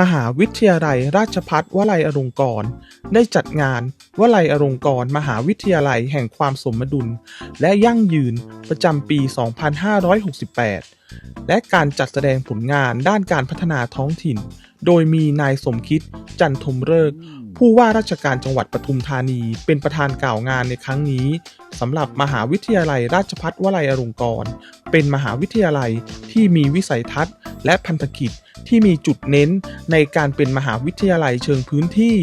มหาวิทยาลัยราชภัฏวลัยอลงกรณ์ได้จัดงานวลัยอลงกรณ์มหาวิทยาลัยแห่งความสมดุล และยั่งยืนประจำปี 2568 และการจัดแสดงผลงานด้านการพัฒนาท้องถิ่น โดยมีนายสมคิดจันทมเริกษ์ผู้ว่าราชการจังหวัดปทุมธานี เป็นประธานกล่าวงานในครั้งนี้สำหรับมหาวิทยาลัยราชภัฏวลัยอลงกรณ์เป็นมหาวิทยาลัยที่มีวิสัยทัศน์ และพันธกิจที่มีจุดเน้นในการเป็นมหาวิทยาลัยเชิงพื้นที่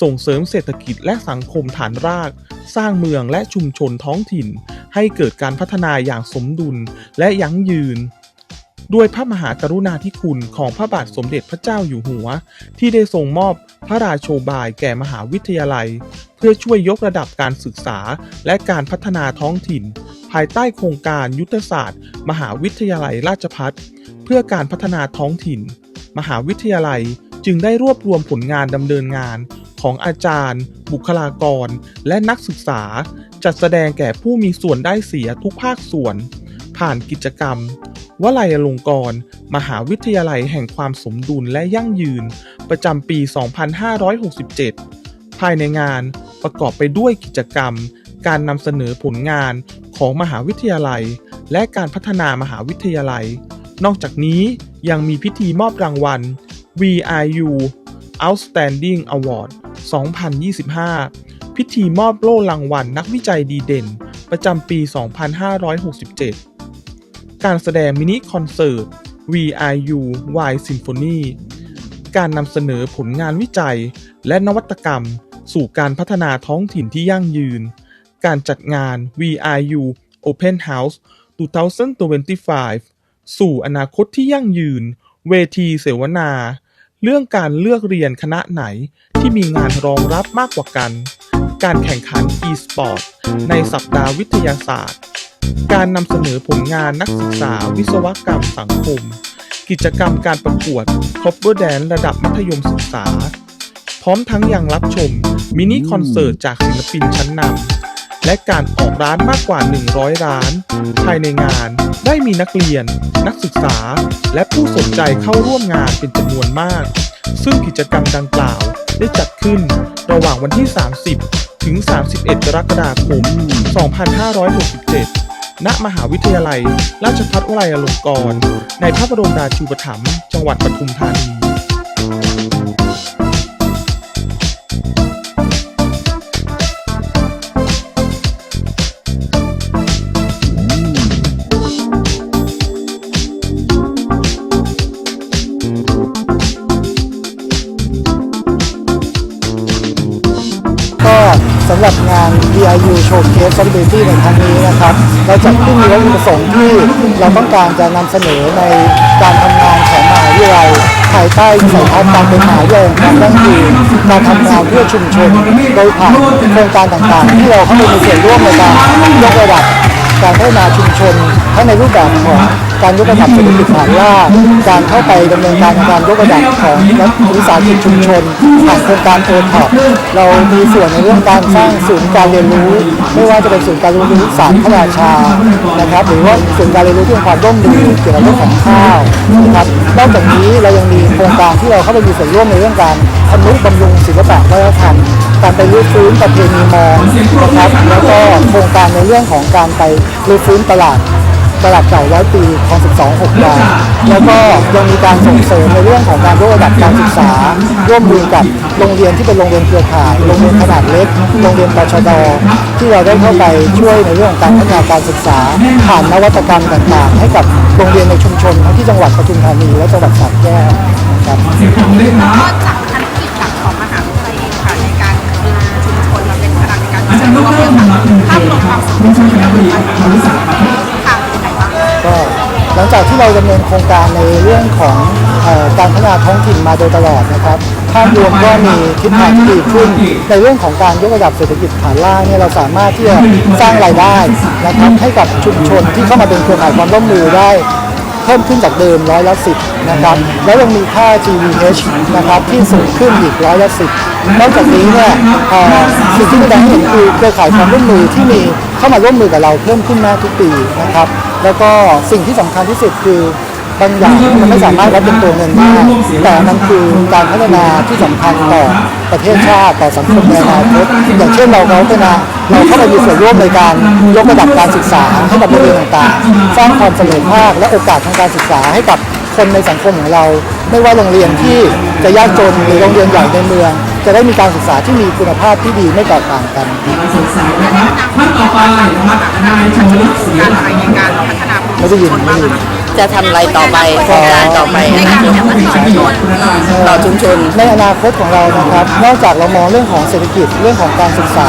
ส่งเสริมเศรษฐกิจและสังคมฐานราก สร้างเมืองและชุมชนท้องถิ่น ให้เกิดการพัฒนาอย่างสมดุลและยั่งยืน ด้วยพระมหากรุณาธิคุณของพระบาทสมเด็จพระเจ้าอยู่หัว ที่ได้ทรงมอบพระราโชบายแก่มหาวิทยาลัย เพื่อช่วยยกระดับการศึกษาและการพัฒนาท้องถิ่น ภายใต้โครงการยุทธศาสตร์ มหาวิทยาลัยราชภัฏเพื่อการพัฒนาท้องถิ่น มหาวิทยาลัยจึงได้รวบรวมผลงานดำเนินงานของอาจารย์ บุคลากร และนักศึกษา จัดแสดงแก่ผู้มีส่วนได้เสียทุกภาคส่วน ผ่านกิจกรรม วลัยอลงกรณ์มหาวิทยาลัยแห่งความสมดุลและยั่งยืน ประจำปี 2567 ภายในงานประกอบไปด้วยกิจกรรม การนำเสนอผลงานของมหาวิทยาลัย และการพัฒนามหาวิทยาลัย นอกจากนี้ยังมีพิธีมอบรางวัล VIU Outstanding Award 2025 พิธีมอบโล่รางวัลนักวิจัยดีเด่น ประจำปี 2567 การแสดงมินิคอนเสิร์ต VIU Y Symphony การนำเสนอผลงานวิจัย และนวัตกรรม สู่การพัฒนาท้องถิ่นที่ยั่งยืน การจัดงาน VIU Open House 2025 สู่อนาคตที่ยั่งยืน เวทีเสวนา เรื่องการเลือกเรียนคณะไหนที่มีงานรองรับมากกว่ากัน การแข่งขัน e-sport ในสัปดาห์วิทยาศาสตร์ การนำเสนอผลงานนักศึกษาวิศวกรรมสังคม กิจกรรมการประกวด Cover Dance ระดับมัธยมศึกษา พร้อมทั้งยังรับชม มินิคอนเสิร์ตจากศิลปินชั้นนำและการออกร้านมากกว่า 100 ร้าน ภายในงานได้มีนักเรียน นักศึกษา และผู้สนใจเข้าร่วมงานเป็นจำนวนมาก ซึ่งกิจกรรมดังกล่าวได้จัดขึ้นระหว่างวันที่ 30 ถึง 31 กรกฎาคม 2567 ณมหาวิทยาลัย ราชภัฏวลัยอลงกรณ์ในพระบรมราชูปถัมภ์จังหวัดปทุมธานีาน VIU Showcase Solidarity ในครั้งนี้นะครับเราจัดขึ้นมีวัตถุประสงค์ที่เราต้องการจะนำเสนอในการทำงานของมหาวิทยาลัยภายใต้สายทัศน์การเป็นมหาวิทยาลัยแห่งความยั่งยืนการทำงานเพื่อชุมชนโดยผ่านโครงการต่างๆ ที่เราเข้าไปมีส่วนร่วมในการยกระดับการพัฒนาชุมชน ทั้งในรูปแบบของการยกระดับเศรษฐกิจฐานรากการเข้าไปดำเนินการในการยกระดับของรัฐวิสาหกิจชุมชนผ่านโครงการโอท็อปเรามีส่วนในเรื่องการสร้างศูนย์การเรียนรู้ ไม่ว่าจะเป็นศูนย์การเรียนรู้ศาสตร์พระราชานะครับ หรือว่าศูนย์การเรียนรู้ที่มีความร่วมมือเกี่ยวกับเรื่องของข้าวนะครับนอกจากนี้เรายังมีโครงการที่เราเข้าไปมีส่วนร่วมในเรื่องการทำนุบำรุงศิลปะวัฒนธรรมการไปรื้อฟื้นประเพณีมอญนะครับแล้วก็โครงการในเรื่องของการไปรื้อฟื้นตลาด ตลาดเก่าร้อยปีของ12 6ดาวแล้วก็ยังมีการส่งเสริมในเรื่องของการยกระดับการศึกษา ร่วมมือกับโรงเรียนที่เป็นโรงเรียนเครือข่ายโรงเรียนขนาดเล็ก โรงเรียนปชดที่เราได้เข้าไปช่วยในเรื่องของการพัฒนาการศึกษา ผ่านนวัตกรรมต่างๆ ให้กับโรงเรียนในชุมชนทั้งที่จังหวัดปทุมธานีและจังหวัดสระแก้วนะครับก็จากภารกิจหลักของมหาวิทยาลัยเองค่ะในการดึงชุมชนมาเป็นพลังในการพัฒนาร่วมกันภาพรวมความสำเร็จข จากที่เราดำเนินโครงการในเรื่องของอการพัฒนาท้องถิ่นมาโดยตลอดนะครับภาพรวมก็มีทิศทางที่ดีขึ้น ในเรื่องของการยกระดับเศรษฐกิจฐานล่างเนี่ยเราสามารถที่จะสร้างรายได้นะครับให้กับชุมชนที่เข้ามาเป็นเครือข่ายความร่วมมือได้ พิ่มขึ้นจากเดิมร้อยละสิบนะครับแล้วยังมีค่า GVH นะครับที่สูงขึ้นอีกร้อยละสิบนอกจากนี้เนี่ยเอ่อสิ่งที่แสดงให้เห็นคือเครือข่ายความร่วมมือที่มีเข้ามาร่วมมือกับเราเพิ่มขึ้นมากทุกปีนะครับ แล้วก็สิ่งที่สำคัญที่สุดคือ บางอย่างมันไม่สามารถวัดเป็นตัวเงินได้แต่มันคือการพัฒนาที่สำคัญต่อประเทศชาติต่อสังคมในอนาคตอย่างเช่นเราเราพัฒนาเราเข้าไปมีส่วนร่วมในการยกระดับการศึกษาให้กับโรงเรียนต่างๆ สร้างความเสมอภาคและโอกาสทางการศึกษาให้กับคนในสังคมของเรา ไม่ว่าโรงเรียนที่จะยากจนหรือโรงเรียนใหญ่ในเมือง จะได้มีการศึกษาที่มีคุณภาพที่ดีไม่แตกต่างกันท่านต่อไปนะครับนายชวลิตศรีการหอะไรในการพัฒนาภูมิไม่ได้ยินชนบ้างคะ จะทำอะไรต่อไปโครงการต่อไปในะการคะที่จะพัฒนาชุมชน ต่อชุมชน ในอนาคตของเรานะครับ นอกจากเรามองเรื่องของเศรษฐกิจเรื่องของการศึกษา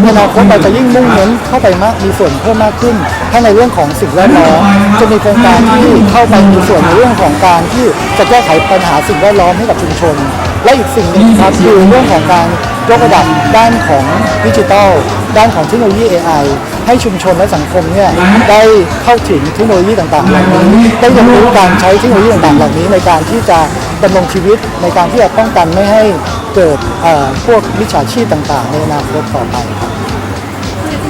ในอนาคตเราจะยิ่งมุ่งเน้นเข้าไปมากมีส่วนเพิ่มมากขึ้นทั้งในเรื่องของสิ่งแวดล้อมจะมีโครงการที่เข้าไปมีส่วนในเรื่องของการที่จะแก้ไขปัญหาสิ่งแวดล้อมให้กับชุมชน และอีกสิ่งหนึ่งครับคือเรื่องของการยกระดับด้านของดิจิทัลด้านของเทคโนโลยี AI ให้ชุมชนและสังคมเนี่ยได้เข้าถึงเทคโนโลยีต่างๆเหล่านี้ได้เรียนรู้การใช้เทคโนโลยีต่างๆเหล่านี้ในการที่จะ ดำรงชีวิตในการที่จะป้องกันไม่ให้เกิดเอ่อพวกมิจฉาชีพต่างๆ ในอนาคตต่อไปครับ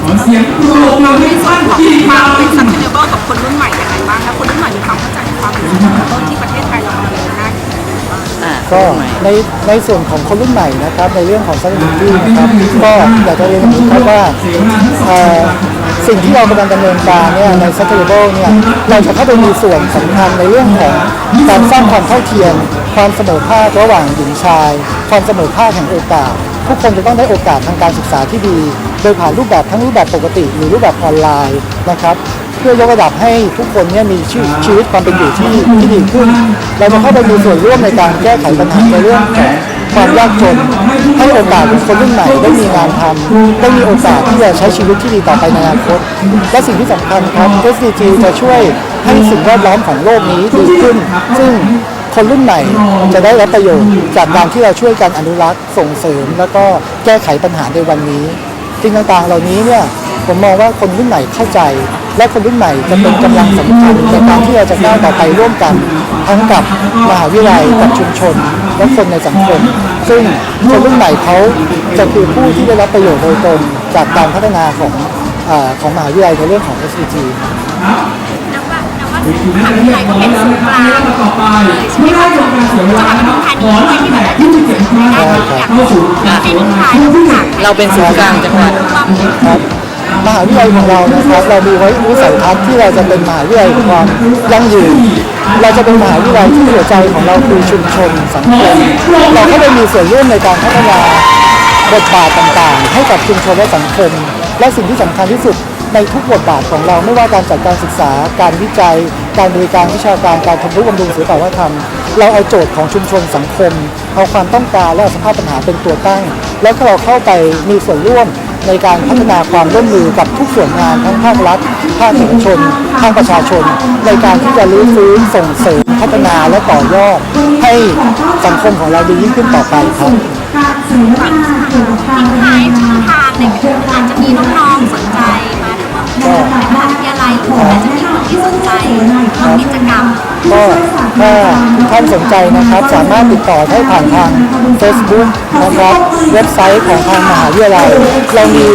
ขอเสียงปรบมือให้ท่านของที่ความามเป็น sustainable กับคนรุ่นใหม่ยังไงบ้างแล้วคนรุ่นใหม่มีความเข้าใจในความเป็น sustainable ที่ประเทศไทยเรากำลังเดินหน้าอยู่อ่าก็ในในส่วนของคนรุ่นใหม่นะครับ ในเรื่องของ sustainability นะครับก็อยากจะเรียนอย่างนี้ครับว่าเอ่อสิ่งที่เรากำลังดำเนินการเนี่ยใน sustainable เนี่ยเราจะเข้าไปมีส่วนสำคัญในเรื่องของการสร้างความเท่าเทียม ความเสมอภาคระหว่างหญิงชาย ความเสมอภาคแห่งโอกาส ทุกคนจะต้องได้โอกาสทางการศึกษาที่ดี โดยผ่านรูปแบบทั้งรูปแบบปกติหรือรูปแบบออนไลน์นะครับเพื่อยกระดับให้ทุกคนเนี่ยมีชีวิตชีวิตความเป็นอยู่ที่ที่ดีขึ้น เราจะเข้าไปมีส่วนร่วมในการแก้ไขปัญหาในเรื่องของความยากจนให้โอกาสของคนรุ่นใหม่ได้มีงานทำได้มีโอกาสที่จะใช้ชีวิตที่ดีต่อไปในอนาคต และสิ่งที่สำคัญครับ SDG จะช่วยให้สิ่งแวดล้อมของโลกนี้ดีขึ้น ซึ่ง คนรุ่นใหม่จะได้รับประโยชน์จากการที่เราช่วยกันอนุรักษ์ส่งเสริม แล้วก็แก้ไขปัญหาในวันนี้สิ่งต่างๆ เหล่านี้เนี่ยผมมองว่าคนรุ่นใหม่เข้าใจ และคนรุ่นใหม่จะเป็นกำลังสำคัญในการที่เราจะก้าวต่อไปร่วมกันทั้งกับมหาวิทยาลัยกับชุมชน และคนในสังคม ซึ่งคนรุ่นใหม่เขาจะคือผู้ที่ได้รับประโยชน์โดยตรงจากการพัฒนาของอของมหาวิทยาลัยในเรื่องของ SDG นับว่านับว่ามหาวิทยาลัยก็เป็นศูนย์กลางเลยใช่ไหมคะจังหวัดปทุมธานีด้วยที่แบบที่จุดเด่นในด้านนี้อยากให้ทิ้งท้ายทุกอย่างเราเป็นศูนย์กลางจังหวัดครับมหาวิทยาลัยของเรานะครับเรามีไว้วิสัยทัศน์ที่เราจะเป็นมหาวิทยาลัยความยั่งยืนเราจะเป็นมหาวิทยาลัยที่หัวใจของเราคือชุมชนสังคมเราก็ได้มีส่วนร่วมในการพัฒนาบทบาทต่างๆ ให้กับชุมชนและสังคม และสิ่งที่สำคัญที่สุด ในทุกบทบาทของเราไม่ว่าการจัดการศึกษา การวิจัย การบริการวิชาการการทำรู้บำรุงศิลปวัฒนธรรม เราเอาโจทย์ของชุมชนสังคม เอาความต้องการและสภาพปัญหาเป็นตัวตั้ง แล้วก็เราเข้าไปมีส่วนร่วมในการพัฒนาความร่วมมือกับทุกส่วนงานทั้งภาครัฐ ภาคเอกชน ภาคประชาชน ในการที่จะรื้อฟื้นส่งเสริมพัฒนาและต่อยอด ให้สังคมของเราดียิ่งขึ้นต่อไปครับทางทางในการจจะมีน้อง นใจร่วมกิจกรรมก็ถ้าท่านสนใจนะครับสามารถติดต่อได้ผ่านทาง Facebook นะครับเว็บไซต์ของทางมหาวิทยาลัยเรามี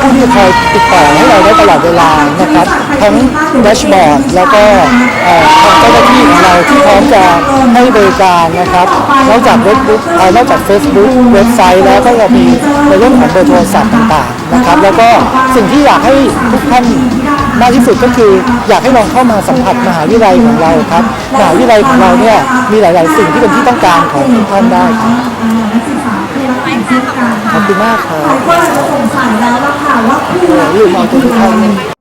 ผู้ที่คอยติดต่อให้เราได้ตลอดเวลานะครับทั้งแดชบอร์ดแล้วก็ทางเจ้าหน้าที่ของเราที่พร้อมจะให้บริการนะครับนอกจากเว็บบุ๊กนอกจาก Facebook เว็บไซต์แล้วก็เรามีในเรื่องของเบอร์โทรศัพท์ต่างๆนะครับ แล้วก็สิ่งที่อยากให้ทุกท่าน มากที่สุดก็คืออยากให้ลองเข้ามาสัมผัสมหาวิทยาลัยของเราครับมหาวิทยาลัยของเราเนี่ยมีหลาย ๆ สิ่งที่เป็นที่ต้องการของทุกท่านได้ครับขอบคุณมากครับก็จะสงสัยแล้วล่ะค่ะว่าคือลืมเอาตัวทุกท่าน